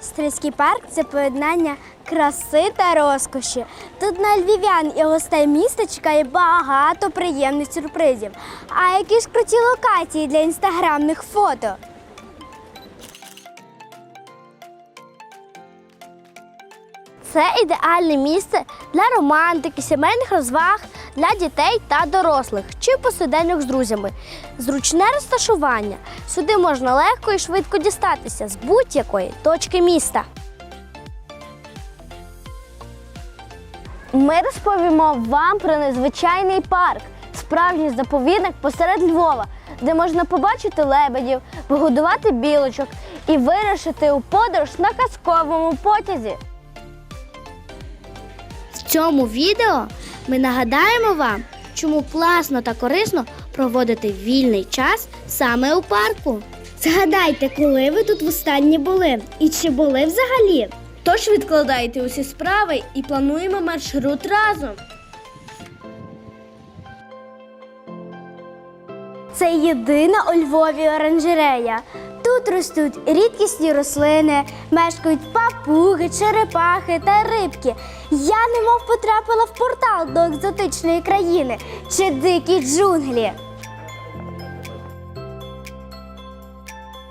Стрийський парк це поєднання краси та розкоші. Тут на львів'ян і гостей міста чекає багато приємних сюрпризів. А які ж круті локації для інстаграмних фото? Це ідеальне місце для романтики, сімейних розваг для дітей та дорослих чи посиденьок з друзями. Зручне розташування. Сюди можна легко і швидко дістатися з будь-якої точки міста. Ми розповімо вам про незвичайний парк, справжній заповідник посеред Львова, де можна побачити лебедів, погодувати білочок і вирушити у подорож на казковому потязі. В цьому відео ми нагадаємо вам, чому класно та корисно проводити вільний час саме у парку. Згадайте, коли ви тут востаннє були і чи були взагалі. Тож відкладайте усі справи і плануємо маршрут разом. Це єдина у Львові оранжерея. Тут ростуть рідкісні рослини, мешкають папуги, черепахи та рибки. Я немов потрапила в портал до екзотичної країни чи дикі джунглі.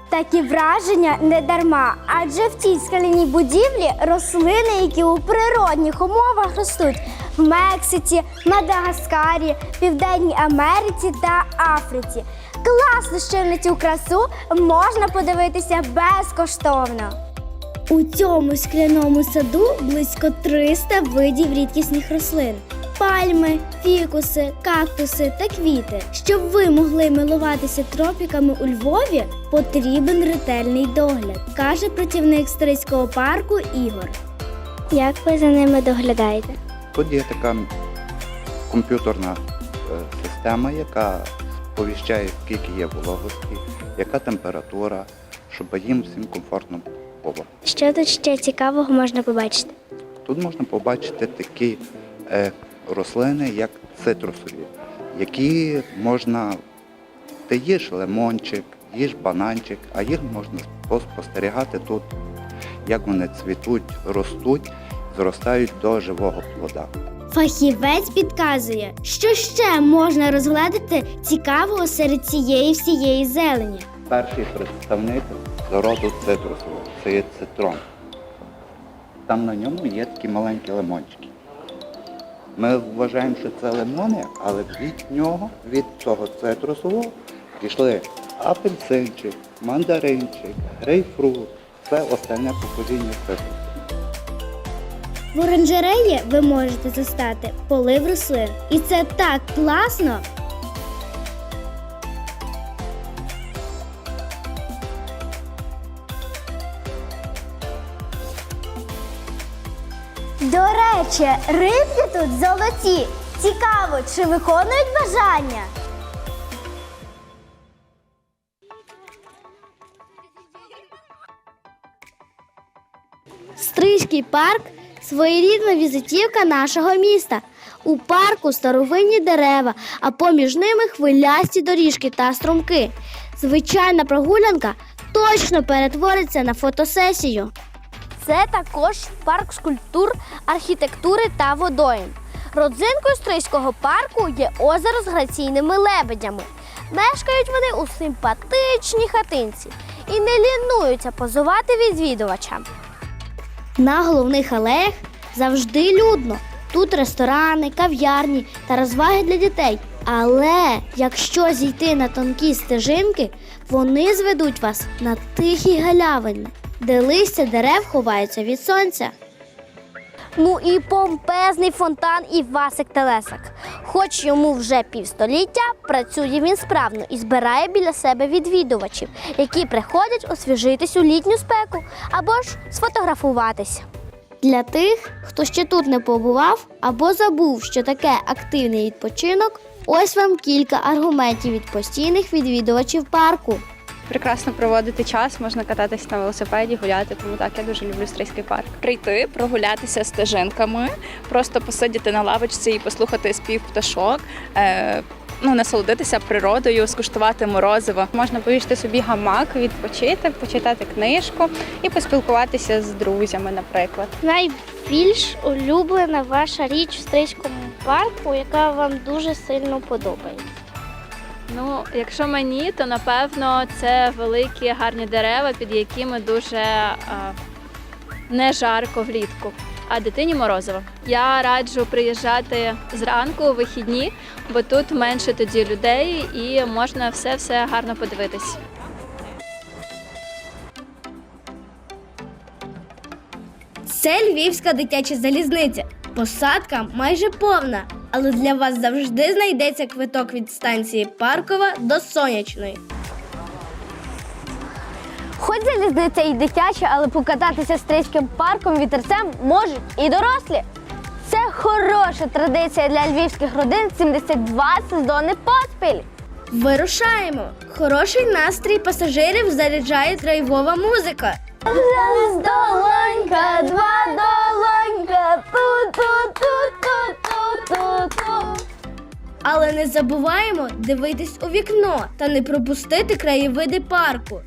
Такі враження не дарма, адже в цій скаляній будівлі рослини, які у природних умовах ростуть в Мексиці, Мадагаскарі, Південній Америці та Африці. Класно, що на цю красу можна подивитися безкоштовно. У цьому скляному саду близько 300 видів рідкісних рослин. Пальми, фікуси, кактуси та квіти. Щоб ви могли милуватися тропіками у Львові, потрібен ретельний догляд, каже працівник Стрийського парку Ігор. Як ви за ними доглядаєте? Тут є така комп'ютерна е, система, яка сповіщає, скільки є вологості, яка температура, щоб їм всім комфортно було. Що тут ще цікавого можна побачити? Тут можна побачити такі е, рослини, як цитрусові, які можна, ти їж лимончик, їж бананчик, а їх можна спостерігати тут, як вони цвітуть, ростуть, зростають до живого плода. Фахівець підказує, що ще можна розгледіти цікавого серед цієї всієї зелені. Перший представник роду цитрусового це є цитрон. Там на ньому є такі маленькі лимончики. Ми вважаємо, що це лимони, але від нього, від цього цитрусового, пішли апельсинчик, мандаринчик, грейпфрут. Це остальне покоління цитрусу. В оранжереї ви можете застати полив рослин. І це так класно. До речі, рибки тут золоті. Цікаво, чи виконують бажання? Стрийський парк своєрідна візитівка нашого міста. У парку старовинні дерева, а поміж ними хвилясті доріжки та струмки. Звичайна прогулянка точно перетвориться на фотосесію. Це також парк скульптур, архітектури та водойм. Родзинкою Стрийського парку є озеро з граційними лебедями. Мешкають вони у симпатичній хатинці і не лінуються позувати відвідувачам. На головних алеях завжди людно. Тут ресторани, кав'ярні та розваги для дітей. Але якщо зійти на тонкі стежинки, вони зведуть вас на тихі галявини, де листя дерев ховаються від сонця. Ну і помпезний фонтан Івасик Телесак. Хоч йому вже півстоліття, працює він справно і збирає біля себе відвідувачів, які приходять освіжитись у літню спеку або ж сфотографуватися. Для тих, хто ще тут не побував або забув, що таке активний відпочинок, ось вам кілька аргументів від постійних відвідувачів парку. Прекрасно проводити час, можна кататись на велосипеді, гуляти. Тому так я дуже люблю стрийський парк. прийти, прогулятися стежинками, просто посидіти на лавочці і послухати спів пташок, е, ну, насолодитися природою, скуштувати морозиво. Можна повісти собі гамак, відпочити, почитати книжку і поспілкуватися з друзями, наприклад. Найбільш улюблена ваша річ в Стрийському парку, яка вам дуже сильно подобається. Ну, якщо мені, то напевно це великі гарні дерева, під якими дуже а, не жарко влітку. А дитині морозиво. Я раджу приїжджати зранку у вихідні, бо тут менше тоді людей і можна все все гарно подивитись. Це львівська дитяча залізниця. Посадка майже повна, але для вас завжди знайдеться квиток від станції Паркова до Сонячної. Хоч залізниця і дитяча, але покататися стрийським парком вітерцем можуть і дорослі. Це хороша традиція для львівських родин 72 сезони поспіль. Вирушаємо! Хороший настрій пасажирів заряджає драйвова музика. Раз долонька, два долонька, ту-ту-ту-ту-ту-ту-ту. Але не забуваємо дивитись у вікно та не пропустити краєвиди парку.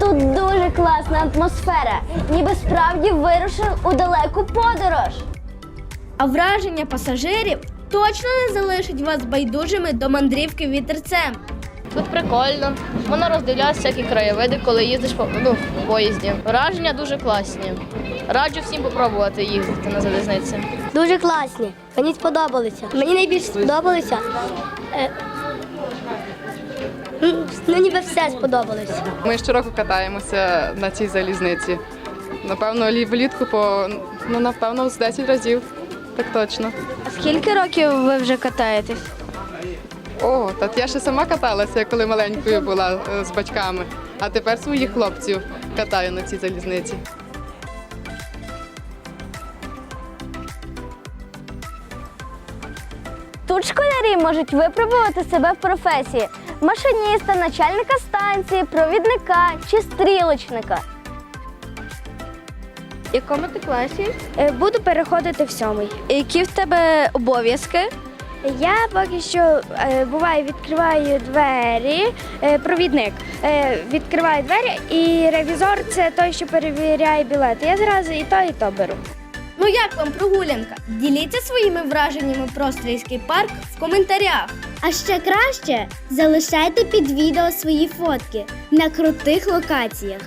Тут дуже класна атмосфера, ніби справді вирушив у далеку подорож. А враження пасажирів точно не залишить вас байдужими до мандрівки вітерцем. Тут прикольно. Можна роздивлятися всякі краєвиди, коли їздиш по ну, в поїзді. Враження дуже класні. Раджу всім попробувати їздити на залізниці. Дуже класні. Мені сподобалися. Мені найбільше сподобалося. е, Ну, ніби все сподобалося. Ми щороку катаємося на цій залізниці. Напевно, влітку по ну напевно з 10 разів. Так точно. А скільки років ви вже катаєтесь? О, та я ще сама каталася, коли маленькою була е, з батьками. А тепер своїх хлопців катаю на цій залізниці. Тут школярі можуть випробувати себе в професії машиніста, начальника станції, провідника чи стрілочника. В якому ти класі? Е, Буду переходити в сьомий. Які в тебе обов'язки? Я поки що е, буває відкриваю двері, е, провідник відкриває двері, і ревізор це той, що перевіряє білети. Я зразу і то, і то беру. Ну як вам прогулянка? Діліться своїми враженнями про Стрийський парк в коментарях. А ще краще залишайте під відео свої фотки на крутих локаціях.